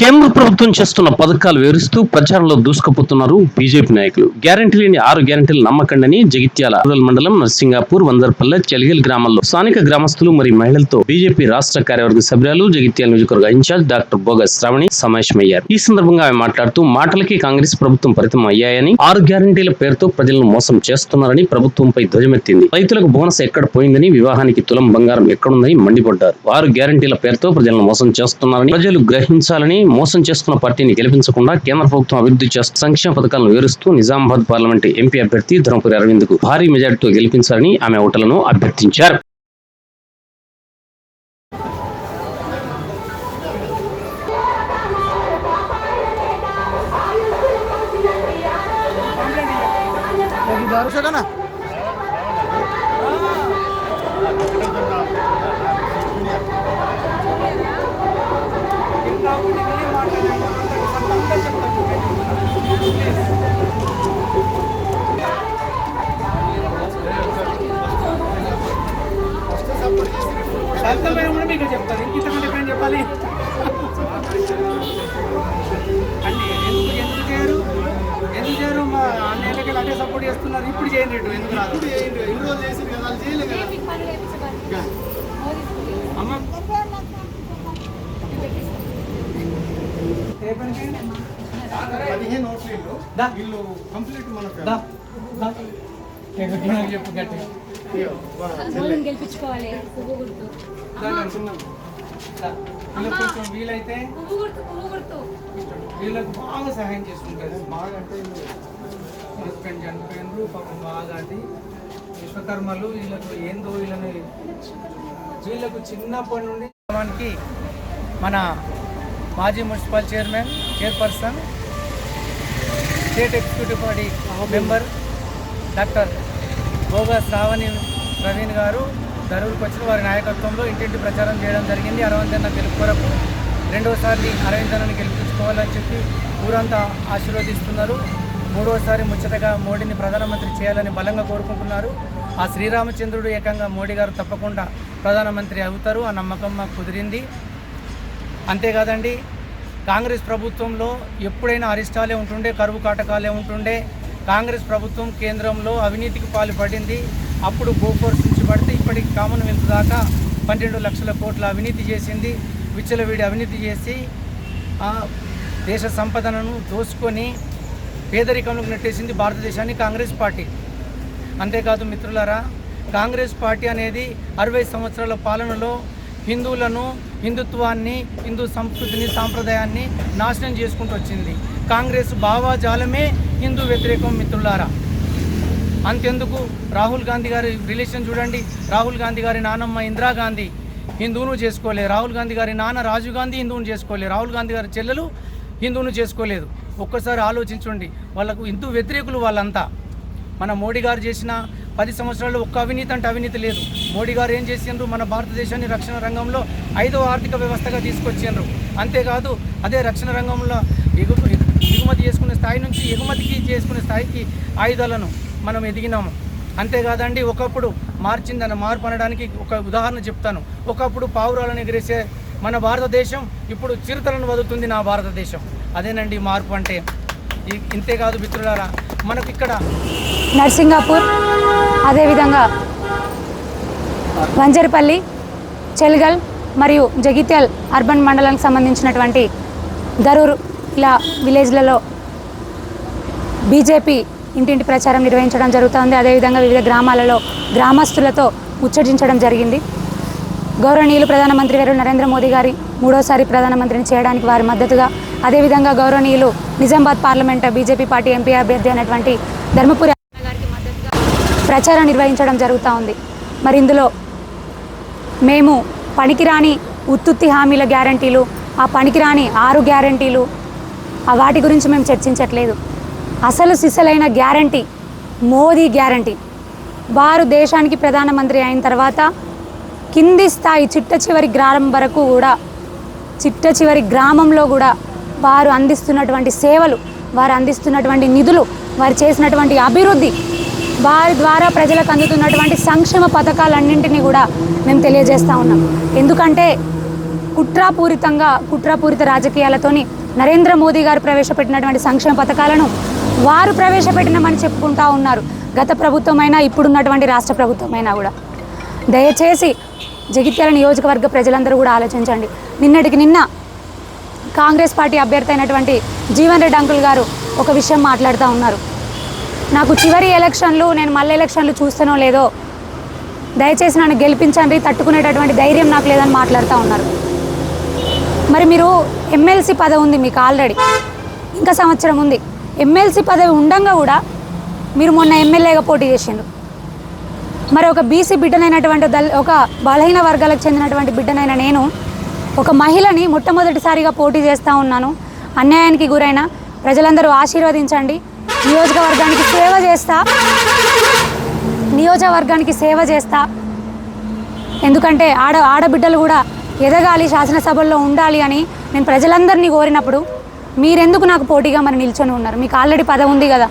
కేంద్ర ప్రభుత్వం చేస్తున్న పథకాలు వివరిస్తూ ప్రచారంలో దూసుకుపోతున్నారు బీజేపీ నాయకులు. గ్యారంటీ లేని ఆరు గ్యారంటీలు నమ్మకండని జగిత్యాల రూరల్ మండలం నర్సింగాపూర్ వందర్పల్లె చెలిగల్ గ్రామాల్లో స్థానిక గ్రామస్తులు మరియు మహిళలతో బీజేపీ రాష్ట్ర కార్యవర్గ సభ్యులు జగిత్యాల నియోజకవర్గ ఇన్ఛార్జ్ డాక్టర్ బోగ శ్రావణి సమావేశమయ్యారు. ఈ సందర్భంగా ఆమె మాట్లాడుతూ మాటలకి కాంగ్రెస్ ప్రభుత్వం పరితం అయ్యాయని ఆరు గ్యారంటీల పేరుతో ప్రజలను మోసం చేస్తున్నారని ప్రభుత్వంపై ధ్వజమెత్తింది. రైతులకు బోనస్ ఎక్కడ పోయిందని వివాహానికి తులం బంగారం ఎక్కడుందని మండిపడ్డారు. ఆరు గ్యారంటీల పేరుతో ప్రజలను మోసం చేస్తున్నారని ప్రజలు గ్రహించాలని మోసం చేస్తున్న పార్టీని గెలిపించకుండా కేంద్ర ప్రభుత్వం అభివృద్ధి చేస్తున్న సంక్షేమ పథకాలను వివరిస్తూ నిజామాబాద్ పార్లమెంట్ ఎంపీ అభ్యర్థి ధర్మపురి అరవింద్కు భారీ మెజార్టీతో గెలిపించాలని ఆమె ఓటర్లను అభ్యర్థించారు. అర్థమైన కూడా మీకు చెప్తాను. ఇంతకంటే ఎక్కడ చెప్పాలి? అన్ని ఎందుకు ఎందుకు చేయరు? ఎందుకు చేయరు? మా అన్నేళ్ళకి అదే సపోర్ట్ చేస్తున్నారు. ఇప్పుడు చేయండి ఎందుకు రాదు? ఎన్ని రోజులు చేసింది కదా చేయలేదు కదా. అమ్మ. పదిహేను నోట్లు వీళ్ళు కంప్లీట్ మనకు చెప్పు గట్టిగా. గోల్ని గెలిపించుకోవాలి. పువ్వు గుర్తు. వీలైతే పువ్వు గుర్తు పువ్వు గుర్తు. వీళ్ళకి బాగా సహాయం చేసుకుంటారు బాగా అంటే హస్బెండ్ చనిపోయినరు పాపం బాగా అది విశ్వకర్మలు వీళ్ళకు ఏందో వీళ్ళని వీళ్ళకు చిన్నప్పటి నుండి మనకి మన మాజీ municipal chairman chairperson state executive body member doctor Goga Sravani Praveen garu ధరూరుకు వచ్చిన వారి నాయకత్వంలో ఇంటింటి ప్రచారం చేయడం జరిగింది. అరవిందన్న గెలుపు కొరకు రెండోసారి అరవిందన్నని గెలిపించుకోవాలని చెప్పి ఊరంతా ఆశీర్వదిస్తున్నారు. మూడోసారి ముచ్చటగా మోడీని ప్రధానమంత్రి చేయాలని బలంగా కోరుకుంటున్నారు. ఆ శ్రీరామచంద్రుడు ఏకంగా మోడీ గారు తప్పకుండా ప్రధానమంత్రి అవుతారు ఆ నమ్మకం మాకు కుదిరింది. అంతేకాదండి కాంగ్రెస్ ప్రభుత్వంలో ఎప్పుడైనా అరిష్టాలే ఉంటుండే కరువు కాటకాలే ఉంటుండే కాంగ్రెస్ ప్రభుత్వం కేంద్రంలో అవినీతికి పాల్పడింది. అప్పుడు బోఫోర్స్ నుంచి పడితే ఇప్పటికి కామన్వెల్త్ దాకా పన్నెండు లక్షల కోట్ల అవినీతి చేసింది. విచ్చలవిడి అవినీతి చేసి దేశ సంపదనను దోసుకొని పేదరికంలోకి నెట్టేసింది భారతదేశాన్ని కాంగ్రెస్ పార్టీ. అంతేకాదు మిత్రులారా కాంగ్రెస్ పార్టీ అనేది అరవై సంవత్సరాల పాలనలో హిందువులను హిందుత్వాన్ని హిందూ సంస్కృతిని సాంప్రదాయాన్ని నాశనం చేసుకుంటూ వచ్చింది. కాంగ్రెస్ భావాజాలమే హిందూ వ్యతిరేకం మిత్రులారా. అంతెందుకు? రాహుల్ గాంధీ గారి రిలేషన్ చూడండి. రాహుల్ గాంధీ గారి నానమ్మ ఇందిరాగాంధీ హిందువును చేసుకోలే. రాహుల్ గాంధీ గారి నాన్న రాజీవ్ గాంధీ హిందువును చేసుకోలే. రాహుల్ గాంధీ గారి చెల్లెలు హిందువును చేసుకోలేదు. ఒక్కసారి ఆలోచించండి. వాళ్ళకు హిందూ వ్యతిరేకులు వాళ్ళంతా. మన మోడీ గారు చేసిన పది సంవత్సరాల్లో ఒక్క అవినీతి అంటే అవినీతి లేదు. మోడీ గారు ఏం చేసిండ్రు? మన భారతదేశాన్ని రక్షణ రంగంలో ఐదో ఆర్థిక వ్యవస్థగా తీసుకొచ్చిండ్రు. అంతేకాదు అదే రక్షణ రంగంలో ఎగు దిగుమతి చేసుకునే స్థాయి నుంచి ఎగుమతికి చేసుకునే స్థాయికి ఆయుధాలను మనం ఎదిగినాము. అంతేకాదండి ఒకప్పుడు మార్చిందన్న మార్పు అనడానికి ఒక ఉదాహరణ చెప్తాను. ఒకప్పుడు పావురాలను ఎగిరేసే మన భారతదేశం ఇప్పుడు చిరుతలను వదులుతుంది నా భారతదేశం. అదేనండి మార్పు అంటే. ఇంతేకాదు మిత్రులారా మనకు ఇక్కడ నర్సింగాపూర్ అదేవిధంగా వంజరపల్లి చెల్గల్ మరియు జగిత్యాల్ అర్బన్ మండలానికి సంబంధించినటువంటి గరూరు ఇలా విలేజ్లలో బీజేపీ ఇంటింటి ప్రచారం నిర్వహించడం జరుగుతోంది. అదేవిధంగా వివిధ గ్రామాలలో గ్రామస్తులతో ముచ్చటించడం జరిగింది. గౌరవనీయులు ప్రధానమంత్రి గారు నరేంద్ర మోదీ గారి మూడోసారి ప్రధానమంత్రిని చేయడానికి వారి మద్దతుగా అదేవిధంగా గౌరవనీయులు Nizamabad parliament BJP party MP అభ్యర్థి అయినటువంటి ధర్మపురి గారికి మద్దతుగా ప్రచారం నిర్వహించడం జరుగుతూ ఉంది మరి ఇందులో మేము పనికిరాని ఉత్తుత్తి హామీల గ్యారంటీలు ఆ పనికిరాని ఆరు గ్యారంటీలు వాటి గురించి మేము చర్చించట్లేదు. అసలు సిసలైన గ్యారంటీ మోదీ గ్యారంటీ. వారు దేశానికి ప్రధానమంత్రి అయిన తర్వాత కింది స్థాయి చిట్ట చివరి గ్రామం వరకు కూడా చిట్ట చివరి గ్రామంలో కూడా వారు అందిస్తున్నటువంటి సేవలు వారు అందిస్తున్నటువంటి నిధులు వారు చేసినటువంటి అభివృద్ధి వారి ద్వారా ప్రజలకు అందుతున్నటువంటి సంక్షేమ పథకాలన్నింటినీ కూడా మేము తెలియజేస్తూ ఉన్నాం. ఎందుకంటే కుట్రాపూరితంగా కుట్రాపూరిత రాజకీయాలతోని నరేంద్ర మోదీ గారు ప్రవేశపెట్టినటువంటి సంక్షేమ పథకాలను వారు ప్రవేశపెట్టినామని చెప్పుకుంటా ఉన్నారు. గత ప్రభుత్వమైనా ఇప్పుడున్నటువంటి రాష్ట్ర ప్రభుత్వమైనా కూడా. దయచేసి జగిత్యాల నియోజకవర్గ ప్రజలందరూ కూడా ఆలోచించండి. నిన్నటికి నిన్న కాంగ్రెస్ పార్టీ అభ్యర్థి అయినటువంటి జీవన్ రెడ్డి అంకుల్ గారు ఒక విషయం మాట్లాడుతూ ఉన్నారు. నాకు చివరి ఎలక్షన్లు నేను మళ్ళీ ఎలక్షన్లు చూస్తానో లేదో దయచేసి నన్ను గెలిపించండి తట్టుకునేటటువంటి ధైర్యం నాకు లేదని మాట్లాడుతూ ఉన్నారు. మరి మీరు ఎమ్మెల్సీ పదవి ఉంది మీకు ఆల్రెడీ. ఇంకా సంవత్సరం ఉంది. ఎమ్మెల్సీ పదవి ఉండంగా కూడా మీరు మొన్న ఎమ్మెల్యేగా పోటీ చేసిండ్రు. మరి ఒక బీసీ బిడ్డనైనటువంటి దళ ఒక బలహీన వర్గాలకు చెందినటువంటి బిడ్డనైన నేను ఒక మహిళని మొట్టమొదటిసారిగా పోటీ చేస్తూ ఉన్నాను. అన్యాయానికి గురైన ప్రజలందరూ ఆశీర్వదించండి. నియోజకవర్గానికి సేవ చేస్తా. నియోజకవర్గానికి సేవ చేస్తా. ఎందుకంటే ఆడ ఆడబిడ్డలు కూడా ఎదగాలి శాసనసభల్లో ఉండాలి అని నేను ప్రజలందరినీ కోరినప్పుడు మీరెందుకు నాకు పోటీగా మరి నిల్చొని ఉన్నారు? మీకు ఆల్రెడీ పదవి ఉంది కదా.